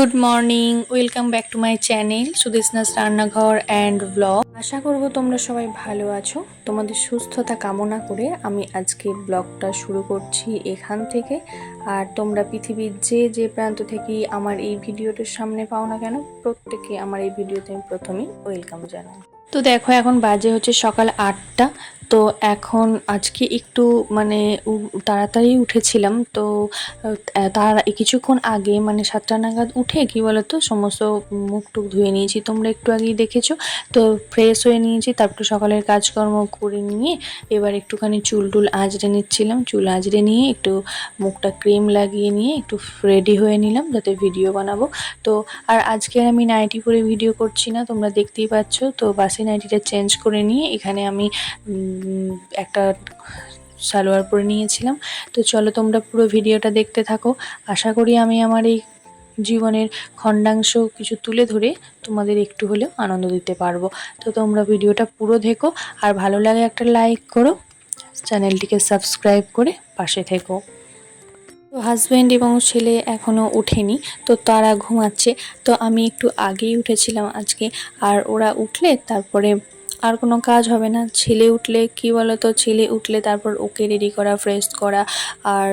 Good morning, welcome back to my channel Sudeshna's রান্নাঘর and blog. আশা করব তোমরা সবাই ভালো আছো। তোমাদের সুস্থতা কামনা করে আমি আজকে ব্লগটা শুরু করছি এখান থেকে। আর তোমরা পৃথিবীর যে যে প্রান্ত থেকে আমার এই ভিডিওটার সামনে পাও না কেন প্রত্যেকে আমার এই ভিডিওতে আমি প্রথমেই ওয়েলকাম জানাই। তো দেখো, এখন বাজে হচ্ছে সকাল আটটা। তো এখন আজকে একটু মানে তাড়াতাড়ি উঠেছিলাম। তো তার কিছুক্ষণ আগে মানে সাতটা নাগাদ উঠে কি বলতো সমস্ত মুখ টুক ধুয়ে নিয়েছি। তোমরা একটু আগেই দেখেছ। তো ফ্রেশ হয়ে নিয়েছি, তারপর সকালের কাজকর্ম করে নিয়ে এবার একটুখানি চুল টুল আঁচড়ে নিচ্ছিলাম। চুল আঁচড়ে নিয়ে একটু মুখটা ক্রিম লাগিয়ে নিয়ে একটু রেডি হয়ে নিলাম, যাতে ভিডিও বানাবো। তো, আর আজকে আমি নাইটি পরে ভিডিও করছি না, তোমরা দেখতেই পাচ্ছ। তো বাসি নাইটিটা চেঞ্জ করে নিয়ে এখানে আমি একটা সালোয়ার পরে নিয়েছিলাম। তো চলো তোমরা পুরো ভিডিওটা দেখতে থাকো। আশা করি আমি আমার এই জীবনের খণ্ডাংশ কিছু তুলে ধরে তোমাদের একটু হলেও আনন্দ দিতে পারব। তো তোমরা ভিডিওটা পুরো দেখো আর ভালো লাগে একটা লাইক করো, চ্যানেলটিকে সাবস্ক্রাইব করে পাশে থেকো। তো হাজব্যান্ড এবং ছেলে এখনও ওঠেনি, তো তারা ঘুমাচ্ছে। তো আমি একটু আগেই উঠেছিলাম আজকে। আর ওরা উঠলে তারপরে আর কোনো কাজ হবে না। ছেলে উঠলে, কি বলো তো ছেলে উঠলে তারপর ওকে রেডি করা ফ্রেশ করা আর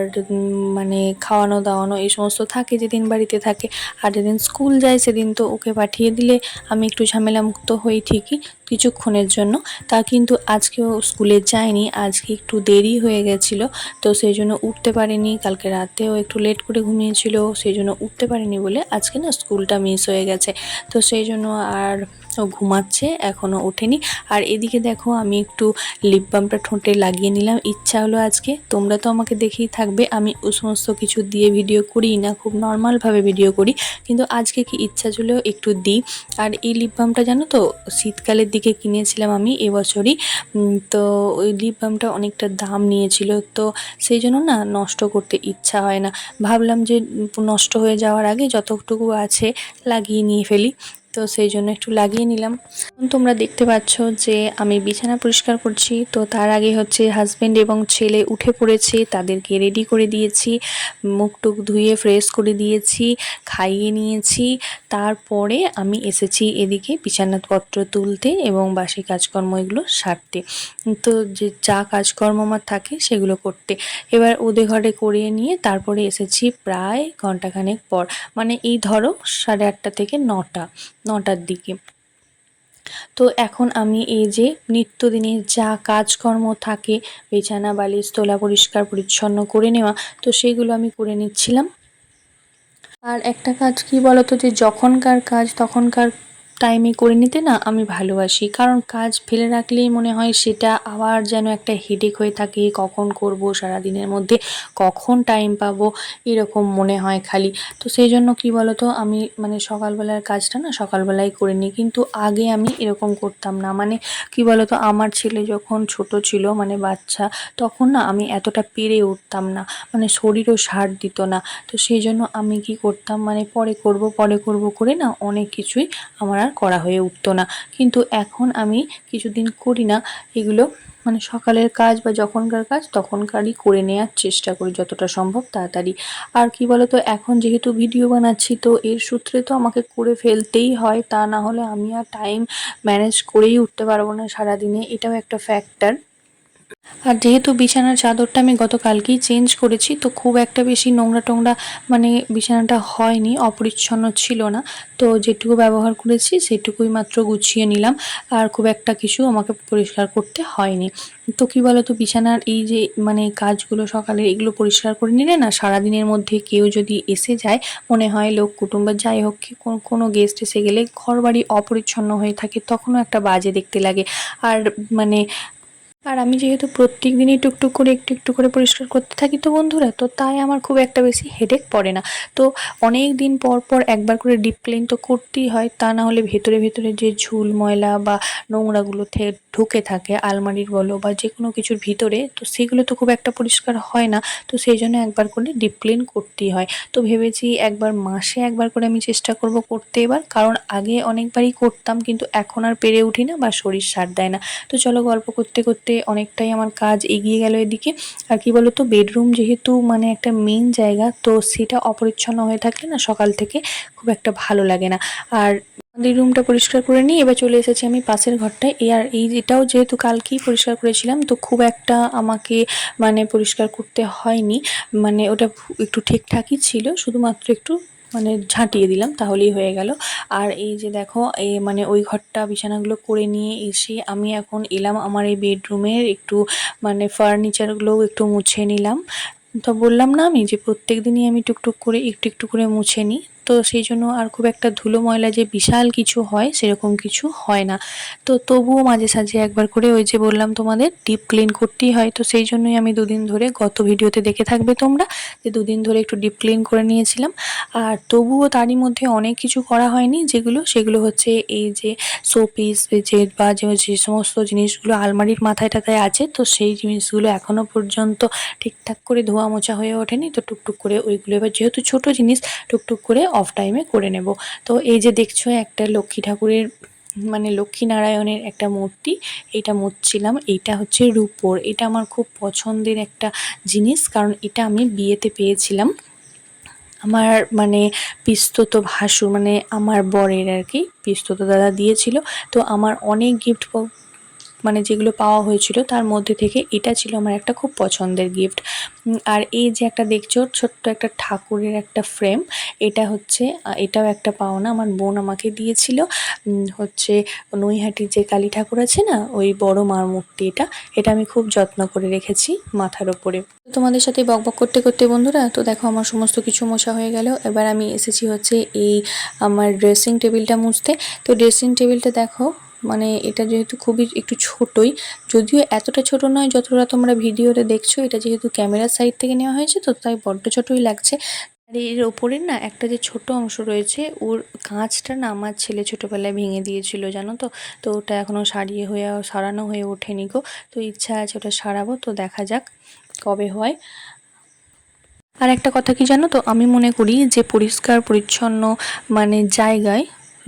মানে খাওয়ানো, দাওয়ানো এই সমস্ত থাকে যেদিন বাড়িতে থাকে। আর যেদিন স্কুল যায় সেদিন তো ওকে পাঠিয়ে দিলে আমি একটু ঝামেলা মুক্ত হই ঠিকই। কিছুক্ষণের জন্য। তা কিন্তু আজকেও স্কুলে যায়নি, আজকে একটু দেরি হয়ে গেছিল, তো সেই জন্য উঠতে পারেনি। কালকে রাতেও একটু লেট করে ঘুমিয়েছিল, সেই জন্য উঠতে পারেনি বলে আজকে না স্কুলটা মিস হয়ে গেছে। তো সেই জন্য আর ও ঘুমাচ্ছে এখনও ওঠেনি। আর এদিকে দেখো আমি একটু লিপ বামটা ঠোঁটে লাগিয়ে নিলাম, ইচ্ছা হলো আজকে, তোমরা তো আমাকে দেখেই থাকবে, আমি ও সমস্ত কিছু দিয়ে ভিডিও করি না, খুব নর্মালভাবে ভিডিও করি, কিন্তু আজকে কি ইচ্ছা ছিল একটু দিই। আর এই লিপ বামটা জানো তো শীতকালের দিকে কিনেছিলাম আমি এবছরই। তো ওই লিপ বামটা অনেকটা দাম নিয়েছিল, তো সেই জন্য না নষ্ট করতে ইচ্ছা হয় না। ভাবলাম যে নষ্ট হয়ে যাওয়ার আগে যতটুকু আছে লাগিয়ে নিয়ে ফেলি। তো সেই জন্য একটু লাগিয়ে নিলাম। তোমরা দেখতে পাচ্ছ যে আমি বিছানা পরিষ্কার করছি। তো তার আগে হচ্ছে হাজবেন্ড এবং ছেলে উঠে পড়েছে, তাদেরকে রেডি করে দিয়েছি। মুখ টুক ধুয়ে ফ্রেশ করে দিয়েছি, খাইয়ে নিয়েছি। তারপরে আমি এসেছি এদিকে বিছানাপত্র তুলতে এবং বাসি কাজকর্ম এগুলো সারতে। তো যে যা কাজকর্ম আমার থাকে সেগুলো করতে। এবার ওদের ঘরে করিয়ে নিয়ে তারপরে এসেছি প্রায় ঘন্টাখানেক পর। মানে এই ধরো সাড়ে আটটা থেকে নটা। নটার দিকে। তো এখন আমি এই যে নিত্যদিনের যা কাজকর্ম থাকে, বিছানা, বালিশ, তোলা, পরিষ্কার, পরিচ্ছন্ন করে নেওয়া, তো সেগুলো আমি করে নিচ্ছিলাম। আর একটা কাজ কি বলতো যে, যখনকার কাজ তখনকার টাইমে করে নিতে না আমি ভালোবাসি। কারণ কাজ ফেলে রাখলেই মনে হয় সেটা আবার যেন একটা হেডেক হয়ে থাকে, কখন করব সারা দিনের মধ্যে কখন টাইম পাবো, এরকম মনে হয় খালি। তো সেই জন্য কি বলতো, আমি মানে সকালবেলার কাজটা না সকালবেলায় করে নিই। কিন্তু আগে আমি এরকম করতাম না। মানে কি বলতো, আমার ছেলে যখন ছোট ছিল মানে বাচ্চা, তখন না আমি এতটা পেরে উঠতাম না। মানে শরীরও সার দিত না। তো সেই জন্য আমি কি করতাম মানে পরে করব পরে করব করে না অনেক কিছুই আমার আর করা হয়ে উঠতো না। কিন্তু এখন আমি কিছুদিন করি না, এগুলো মানে সকালের কাজ বা যখনকার কাজ তখনকারই করে নেওয়ার চেষ্টা করি যতটা সম্ভব তাড়াতাড়ি। আর কি বলতো, এখন যেহেতু ভিডিও বানাচ্ছি, তো এর সূত্রে তো আমাকে করে ফেলতেই হয়, তা না হলে আমি আর টাইম ম্যানেজ করেই উঠতে পারব না সারাদিনে। এটাও একটা ফ্যাক্টর আর যেহেতু বিছানার চাদরটা আমি গতকালকেই চেঞ্জ করেছি, তো খুব একটা বেশি নোংরা টোংরা মানে বিছানাটা হয়নি, অপরিচ্ছন্ন ছিল না। তো যেটুকু ব্যবহার করেছি সেটুকুই মাত্র গুছিয়ে নিলাম। আর খুব একটা কিছু আমাকে পরিষ্কার করতে হয়নি। তো কী বলো তো বিছানার এই যে মানে কাজগুলো সকালে এগুলো পরিষ্কার করে নিলে না সারাদিনের মধ্যে কেউ যদি এসে যায়, মনে হয় লোক, কুটুম্ব যাই হোক, কি কোনো গেস্ট এসে গেলে ঘর বাড়ি অপরিচ্ছন্ন হয়ে থাকে, তখনও একটা বাজে দেখতে লাগে। আর মানে আর আমি যেহেতু প্রত্যেক দিনই টুকটুক করে একটু একটু করে পরিষ্কার করতে থাকি তো বন্ধুরা, তো তাই আমার খুব একটা বেশি হেডেক পড়ে না। তো অনেক দিন পর পর একবার করে ডিপ ক্লিন তো করতেই হয়, তা না হলে ভেতরে ভেতরে যে ঝুল ময়লা বা নোংরাগুলো ঢুকে থাকে, আলমারির বলো বা যে কোনো কিছুর ভিতরে, তো সেগুলো তো খুব একটা পরিষ্কার হয় না, তো সেই জন্য একবার করে ডিপ ক্লিন করতেই হয়। তো ভেবেছি একবার মাসে একবার করে আমি চেষ্টা করব করতে এবার, কারণ আগে অনেকবারই করতাম কিন্তু এখন আর পেরে উঠি না বা শরীর সার দেয় না। তো চলো গল্প করতে করতে অনেকটাই আমার কাজ এগিয়ে গেল এদিকে। আর কি বলতো বেডরুম যেহেতু মানে একটা মেন জায়গা, তো সেটা অপরিচ্ছন্ন হয়ে থাকলে না সকাল থেকে খুব একটা ভালো লাগে না। আর আমাদের রুমটা পরিষ্কার করে নিই এবার চলে এসেছি আমি পাশের ঘরটায়। এ আর এই এটাও যেহেতু কালকেই পরিষ্কার করেছিলাম, তো খুব একটা আমাকে মানে পরিষ্কার করতে হয়নি। মানে ওটা একটু ঠিকঠাকই ছিল, শুধুমাত্র একটু মানে ঝাঁটিয়ে দিলাম, তাহলেই হয়ে গেল। আর এই যে দেখো এ মানে ওই ঘরটা বিছানাগুলো করে নিয়ে এসে আমি এখন এলাম আমার এই বেডরুমের একটু মানে ফার্নিচারগুলো একটু মুছে নিলাম। তো বললাম না আমি যে প্রত্যেক দিনই আমি টুকটুক করে একটু একটু করে মুছে নিই। তো সেই জন্য আর খুব একটা ধুলো ময়লা যে বিশাল কিছু হয়, সেরকম কিছু হয় না। তো তবুও মাঝে সাঝে একবার করে ওই যে বললাম তোমাদের ডিপ ক্লিন করতেই হয়। তো সেই জন্যই আমি দুদিন ধরে, গত ভিডিওতে দেখে থাকবে তোমরা, যে দুদিন ধরে একটু ডিপ ক্লিন করে নিয়েছিলাম। আর তবুও তারই মধ্যে অনেক কিছু করা হয়নি, যেগুলো, সেগুলো হচ্ছে এই যে শোপিস বেজেট বা যে সমস্ত জিনিসগুলো আলমারির মাথায় টাথায় আছে, তো সেই জিনিসগুলো এখনও পর্যন্ত ঠিকঠাক করে ধোয়া মোছা হয়ে ওঠেনি। তো টুকটুক করে ওইগুলো। এবার যেহেতু ছোট জিনিস, টুকটুক করে অফ টাইমে করে নেব। তো এই যে দেখছ, একটা লক্ষ্মী ঠাকুরের মানে লক্ষ্মীনারায়ণের একটা মূর্তি, এটা মুছছিলাম। এইটা হচ্ছে রূপোর। এটা আমার খুব পছন্দের একটা জিনিস, কারণ এটা আমি বিয়েতে পেয়েছিলাম। আমার মানে পিস্তত ভাসুর মানে আমার বরের আর কি, পিস্তত দাদা দিয়েছিল। তো আমার অনেক গিফট মানে যেগুলো পাওয়া হয়েছিল, তার মধ্যে থেকে এটা ছিল আমার একটা খুব পছন্দের গিফট আর এই যে একটা দেখছ, ছোট্ট একটা ঠাকুরের একটা ফ্রেম এটা হচ্ছে এটাও একটা পাওনা, আমার বোন আমাকে দিয়েছিল। হচ্ছে নৈহাটির যে কালী ঠাকুর আছে না, ওই বড় মার মূর্তি এটা এটা আমি খুব যত্ন করে রেখেছি মাথার ওপরে তোমাদের সাথে বকবক করতে করতে বন্ধুরা, তো দেখো আমার সমস্ত কিছু মোছা হয়ে গেল। এবার আমি এসেছি হচ্ছে এই আমার ড্রেসিং টেবিলটা মুছতে। তো ড্রেসিং টেবিলটা দেখো মানে এটা যেহেতু খুবই একটু ছোটই, যদিও এতটা ছোট নয় যতটা তোমরা ভিডিওতে দেখছ, এটা যেহেতু ক্যামেরার সাইড থেকে নেওয়া হয়েছে তো তাই বড্ড ছোটই লাগছে। আর এর ওপরের না একটা যে ছোট অংশ রয়েছে, ওর কাঁচটা না আমার ছেলে ছোটোবেলায় ভেঙে দিয়েছিল, জানো তো? তো ওটা এখনও সারিয়ে হয়ে, সারানো হয়ে ওঠেনি গো। তো ইচ্ছা আছে ওটা সারাবো, তো দেখা যাক কবে হয়। আর একটা কথা কি জানো তো, আমি মনে করি যে পরিষ্কার, পরিচ্ছন্ন মানে জায়গায়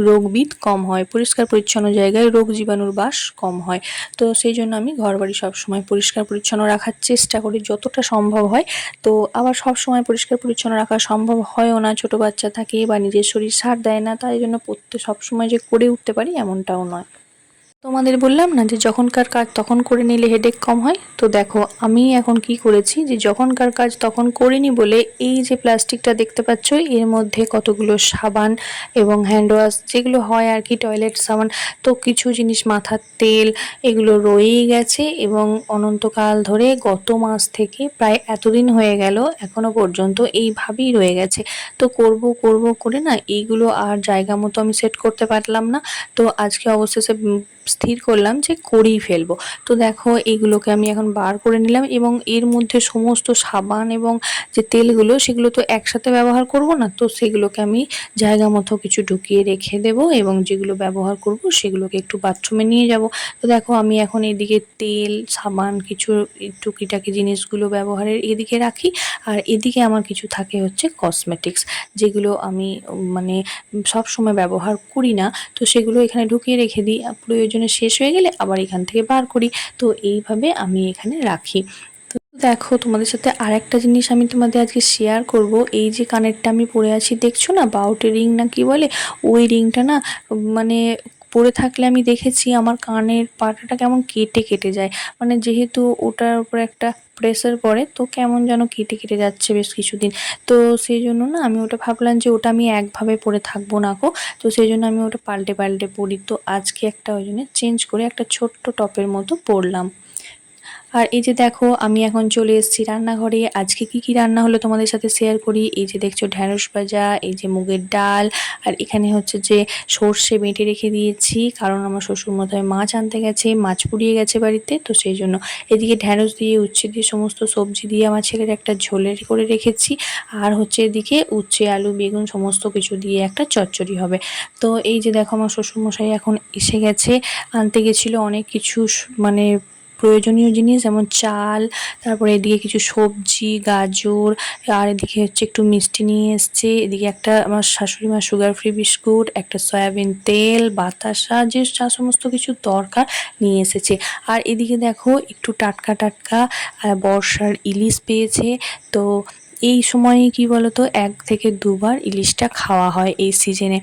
রোগবিদ কম হয়, পরিষ্কার পরিচ্ছন্ন জায়গায় রোগ জীবাণুর বাস কম হয়। তো সেই জন্য আমি ঘর বাড়ি সবসময় পরিষ্কার পরিচ্ছন্ন রাখার চেষ্টা করি যতটা সম্ভব হয়। তো আবার সব সময় পরিষ্কার পরিচ্ছন্ন রাখা সম্ভব হয়ও না, ছোট বাচ্চা থাকে বা নিজের শরীর সার দেয় না, তাই জন্য প্রত্যেক সবসময় যে করে উঠতে পারি এমনটাও নয়। তোমাদের বললাম না যে যখনকার কাজ তখন করে নিলে হেডেক কম হয়? তো দেখো, আমি এখন কি করেছি যে যখনকার কাজ তখন করিনি বলে এই যে প্লাস্টিকটা দেখতে পাচ্ছ, এর মধ্যে কতগুলো সাবান এবং হ্যান্ড ওয়াশ যেগুলো হয় আর কি টয়লেট সাবান, তো কিছু জিনিস মাথার তেল, এগুলো রয়েই গেছে এবং অনন্তকাল ধরে গত মাস থেকে প্রায় এতদিন হয়ে গেল এখনও পর্যন্ত এইভাবেই রয়ে গেছে। তো করব করব করে না, এইগুলো আর জায়গা মতো আমি সেট করতে পারলাম না। তো আজকে অবশেষে স্থির করলাম যে করেই ফেলব। তো দেখো এইগুলোকে আমি এখন বার করে নিলাম এবং এর মধ্যে সমস্ত সাবান এবং যে তেলগুলো, সেগুলো তো একসাথে ব্যবহার করব না, তো সেগুলোকে আমি জায়গা মতো কিছু ঢুকিয়ে রেখে দেব এবং যেগুলো ব্যবহার করব, সেগুলোকে একটু বাথরুমে নিয়ে যাব। তো দেখো, আমি এখন এদিকে তেল, সাবান, কিছু টুকিটাকি জিনিসগুলো ব্যবহারের এদিকে রাখি। আর এদিকে আমার কিছু থাকে হচ্ছে কসমেটিক্স, যেগুলো আমি মানে সব সময় ব্যবহার করি না। তো সেগুলো এখানে ঢুকিয়ে রেখে দিই। প্রয়োজনে শেষ হয়ে গেলে আবার এখান থেকে বার করি। তো এইভাবে আমি এখানে রাখি। দেখো, তোমাদের সাথে আর একটা জিনিস আমি তোমাদের আজকে শেয়ার করব। এই যে কানেরটা আমি পরে আছি, দেখছ না? বাউটি রিং না কি বলে? ওই রিংটা না মানে পরে থাকলে আমি দেখেছি আমার কানের পাটাটা কেমন কেটে কেটে যায়। মানে যেহেতু ওটার উপর একটা প্রেসার পড়ে, তো কেমন যেন কেটে কেটে যাচ্ছে বেশ কিছুদিন। তো সেই জন্য না আমি ওটা ভাবলাম যে ওটা আমি একভাবে পরে থাকব না গো। তো সেই জন্য আমি ওটা পাল্টে পাল্টে পরি তো আজকে একটা ওই জন্য চেঞ্জ করে একটা ছোট্ট টপের মতো পরলাম আর এই যে দেখো, আমি এখন চলে এসেছি রান্নাঘরে। আজকে কি কি রান্না হলো তোমাদের সাথে শেয়ার করি? এই যে দেখছ ঢ্যাঁড়স ভাজা, এই যে মুগের ডাল, আর এখানে হচ্ছে যে সর্ষে বেটে রেখে দিয়েছি, কারণ আমার শ্বশুর মশাই মাছ আনতে গেছে, মাছ পুড়িয়ে গেছে বাড়িতে, তো সেই জন্য এদিকে ঢ্যাঁড়স দিয়ে, উচ্ছে দিয়ে, সমস্ত সবজি দিয়ে আমার ছেলের একটা ঝোলের করে রেখেছি। আর হচ্ছে এদিকে উচ্ছে, আলু, বেগুন, সমস্ত কিছু দিয়ে একটা চচ্চড়ি হবে। তো এই যে দেখো আমার শ্বশুরমশাই এখন এসে গেছে, আনতে গেছিল অনেক কিছু মানে প্রয়োজনীয় জিনিস যেমন চাল, তারপরে এদিকে কিছু সবজি, গাজর, আর এদিকে হচ্ছে একটু মিষ্টি নিয়ে এসছে। এদিকে একটা আমার শাশুড়ি মা সুগার ফ্রি বিস্কুট একটা সয়াবিন তেল, বাতাসা, যে যা সমস্ত কিছু দরকার নিয়ে এসেছে। আর এদিকে দেখো একটু টাটকা টাটকা বর্ষার ইলিশ পেয়েছে। তো এই সময়ে কি বলতো, এক থেকে দুবার ইলিশটা খাওয়া হয় এই সিজনে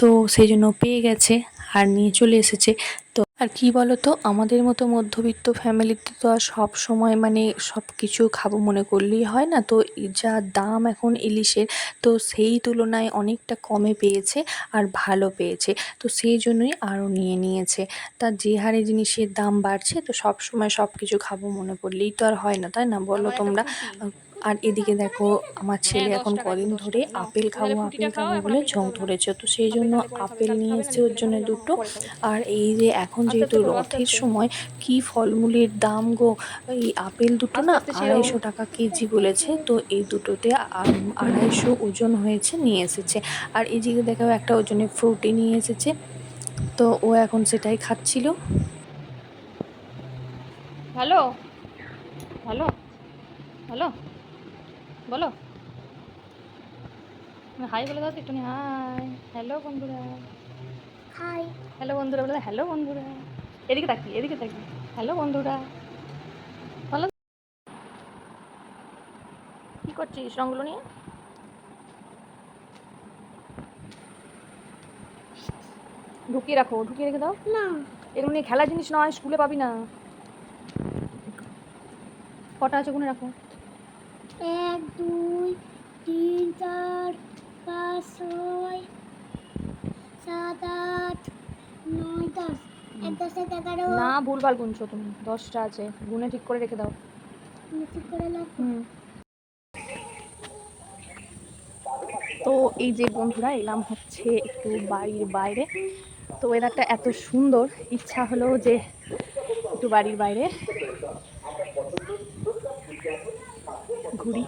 তো সেই জন্য পেয়ে গেছে। আর নিয়ে চলে এসেছে। তো আর কি বলতো আমাদের মতো মধ্যবিত্ত ফ্যামিলিতে তো আর সব সময় মানে সব কিছু খাব মনে করলেই হয় না। তো যা দাম এখন ইলিশের তো সেই তুলনায় অনেকটা কমে পেয়েছে আর ভালো পেয়েছে। তো সেই জন্যই আরও নিয়ে নিয়েছে। তা যে হারে জিনিসের দাম বাড়ছে তো সব সময় সব কিছু খাব মনে করলেই তো আর হয় না তাই না? বলো তোমরা। আর এদিকে দেখো আমার ছেলে এখন কদিন ধরে আপেল খাব আপেল খাব বলে ঝোঁক ধরেছে। তো সেই জন্য আপেল নিয়ে এসছে ওর জন্য দুটো। আর এই যে এখন যেহেতু রথের সময় কি ফলমূলের দাম গো? এই আপেল দুটো না আড়াইশো টাকা কেজি বলেছে তো এই দুটোতে আড়াইশো ওজন হয়েছে নিয়ে এসেছে। আর এই দিকে দেখাও একটা ওজনে ফ্রুটি নিয়ে এসেছে তো ও এখন সেটাই খাচ্ছিল। হ্যালো? হ্যালো? হ্যালো? বলো। হাই বলে দাও তো একটুখানি হাই হ্যালো বন্ধুরা। হাই হ্যালো বন্ধুরা বলে হ্যালো বন্ধুরা। এদিকে তাকি এদিকে তাকি হ্যালো বন্ধুরা। ভালো কি করছিস রঙগুলো নিয়ে? ঢুকিয়ে রাখো ঢুকিয়ে রেখে দাও। না। এগুলো নিয়ে খেলার জিনিস নয় স্কুলে পাবি না। কটা আছে ওখানে রাখো। এক দুই তিন চার পাঁচ ছয় সাত আট নয় দশ। এক দশ এক এগারো। না ভুলভাল গুনছো তুমি। দশটা আছে। গুনে ঠিক করে রেখে দাও। ঠিক করে হুম। তো এই যে বন্ধুরা এলাম হচ্ছে একটু বাড়ির বাইরে। তো ওয়েদারটা এত সুন্দর। ইচ্ছা হলো যে একটু বাড়ির বাইরে। ঘুরি।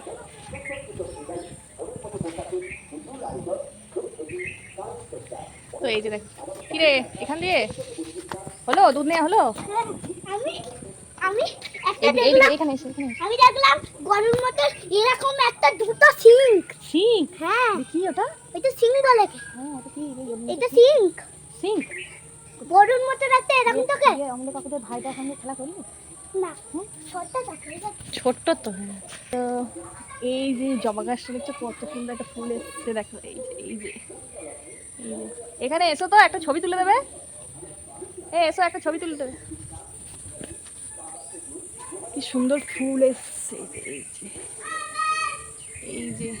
তো এই যে দেখ কিরে এখান দিয়ে? হলো দুধ নেওয়া হলো? আমি আমি একটা এই- এই- দেখলাম এখানে এসে এখানে আমি দেখলাম গরুর মতো এরকম একটা দুটো সিঙ্ক। সিঙ্ক? হ্যাঁ। দেখি ওটা? এটা সিঙ্ক বলে। হ্যাঁ কি? এটা সিঙ্ক। সিঙ্ক? গরুর মতো একটা এরকম তোকে? আমাদের কাকুদের ভাইটা সঙ্গে খেলা করি না ছোটটা ছোট্ট তো হ্যাঁ। তো এই যে জবা গাছটা দেখছ, কত সুন্দর একটা ফুল এসছে, দেখো, এই যে এই যে, এই। এখানে এসো তো, একটা ছবি তুলে দেবে। এ, এসো, একটা ছবি তুলে দেবে। কি সুন্দর ফুল এসছে, এই যে এই যে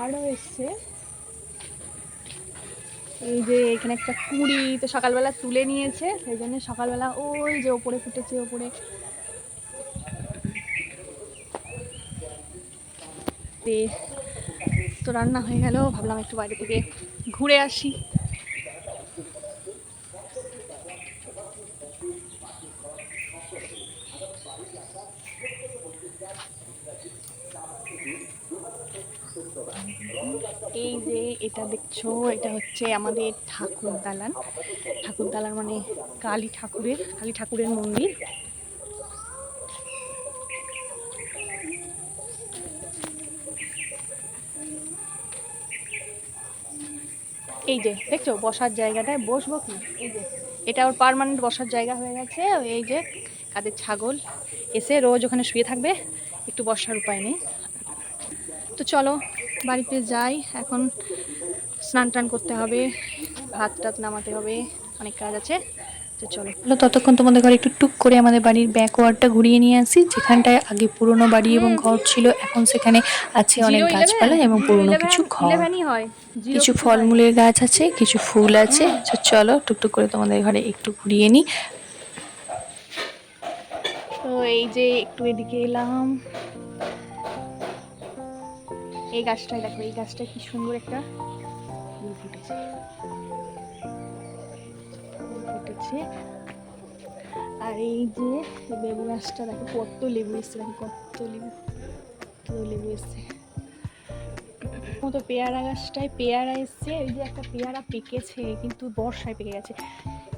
আরও এসছে। এই যে এখানে একটা কুড়ি তো সকালবেলা তুলে নিয়েছে, সেই জন্য সকালবেলা ওই যে ওপরে ফুটেছে, ওপরে। তে রান্না হয়ে গেল, ভাবলাম একটু বাইরে থেকে ঘুরে আসি। এই যে এটা দেখছ, এটা হচ্ছে আমাদের ঠাকুর দালান। ঠাকুর দালান মানে কালী ঠাকুরের কালী ঠাকুরের মন্দির। এই যে, দেখছ, বসার জায়গাটায় বসবো কি? এই যে, এটা ওর পার্মানেন্ট বসার জায়গা হয়ে গেছে। এই যে, কাদের ছাগল এসে রোজ ওখানে শুয়ে থাকবে, একটু বসার উপায় নেই। তো চলো বাড়িতে যাই এখন স্নান টান করতে হবে ভাত টাত নামাতে হবে অনেক কাজ আছে তো চলো। ততক্ষণ তোমাদের ঘরে একটু টুক করে আমাদের বাড়ির ব্যাকওয়ার্ডটা ঘুরিয়ে নিয়ে আসি যেখানটায় আগে পুরনো বাড়ি এবং ঘর ছিল এখন সেখানে আছে অনেক গাছপালা এবং পুরনো কিছু ঘর। হয় কিছু কিছু ফলমূলের গাছ আছে কিছু ফুল আছে তো চলো টুকটুক করে তোমাদের ঘরে একটু ঘুরিয়ে নিই। তো এই যে একটু এদিকে এলাম এই গাছটায় দেখো, এই গাছটা কি সুন্দর একটা ফুল ফুটেছে। ফুটেছে। আর এই যে লেবু গাছটা, দেখো, কত লেবু এসছে, দেখো, কত লেবু কত লেবু এসছে। মতো পেয়ারা গাছটায় পেয়ারা এসছে, এই যে একটা পেয়ারা পেকেছে, কিন্তু বর্ষায় পেকে গেছে।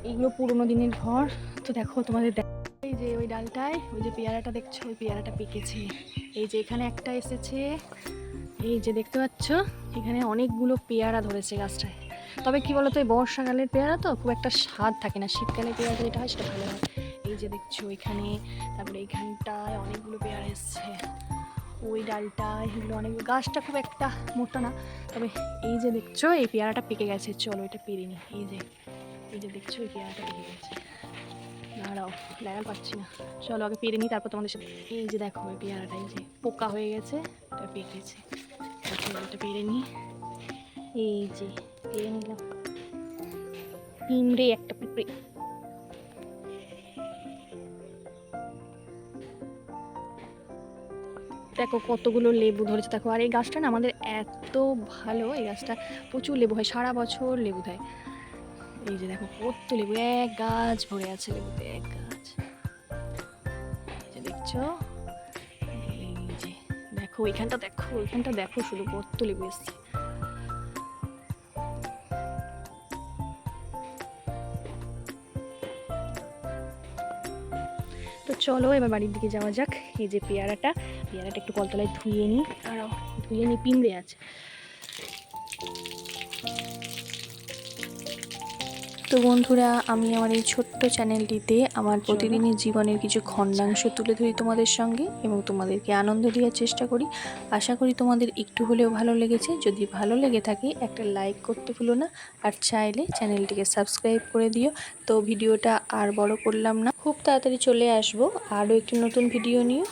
এইগুলো পুরোনো দিনের ঘর। তো দেখো, তোমাদের দেখ- এই যে ওই ডালটায়, ওই যে পেয়ারাটা দেখছ, ওই পেয়ারাটা পেকেছে। এই যে এখানে একটা এসেছে। এই যে দেখতে পাচ্ছ, এখানে অনেকগুলো পেয়ারা ধরেছে গাছটায়। তবে কি বলতো, এই বর্ষাকালের পেয়ারা তো খুব একটা স্বাদ থাকে না। শীতকালের পেয়ারা যেটা হয় সেটা ভালো হয়। এই যে দেখছ এখানে, তারপরে এইখানটায় অনেকগুলো পেয়ারা এসছে। ওই ডালটায় এগুলো অনেক গাছটা খুব একটা মোটা না। তবে এই যে দেখছ, এই পেয়ারাটা পেকে গেছে। চলো এটা পেরে নি। এই যে এই যে দেখছ, এই পেয়ারাটা পেকে গেছে। দাঁড়াও লাগাল পাচ্ছি না। চলো আগে পেরে নিই তারপর তোমাদের সাথে এই যে দেখো এই পেয়ারাটা, এই যে পোকা হয়ে গেছে এটা পেকেছে এই যে পেরে একটা পিঁপড়ে। দেখো কতগুলো লেবু ধরেছে। দেখো, আর এই গাছটা না আমাদের এত ভালো, এই গাছটা প্রচুর লেবু হয়, সারা বছর লেবু দেয়। এই যে দেখো, কত লেবু, এক গাছ ভরে আছে লেবুতে, এক গাছ। দেখছ? এই যে, দেখো, এখানটা দেখো। এখানটা দেখো শুধু কত লেবু এসছে তো চলো, এবার বাড়ির দিকে যাওয়া যাক। এই যে পেয়ারাটা পেয়ারাটা একটু কলতলায় ধুয়ে নিই। আর ধুয়ে নিই পিমড়ে আছে। তো বন্ধুরা, আমি আমার এই ছোট্ট চ্যানেলটিতে আমার প্রতিদিনের জীবনের কিছু খণ্ডাংশ তুলে ধরি তোমাদের সঙ্গে এবং তোমাদেরকে আনন্দ দেওয়ার চেষ্টা করি। আশা করি তোমাদের একটু হলেও ভালো লেগেছে। যদি ভালো লেগে থাকে, একটা লাইক করতে ভুলো না। আর চাইলে চ্যানেলটিকে সাবস্ক্রাইব করে দিও। তো ভিডিওটা আর বড় করলাম না। খুব তাড়াতাড়ি চলে আসব। আরও একটি নতুন ভিডিও নিয়ে।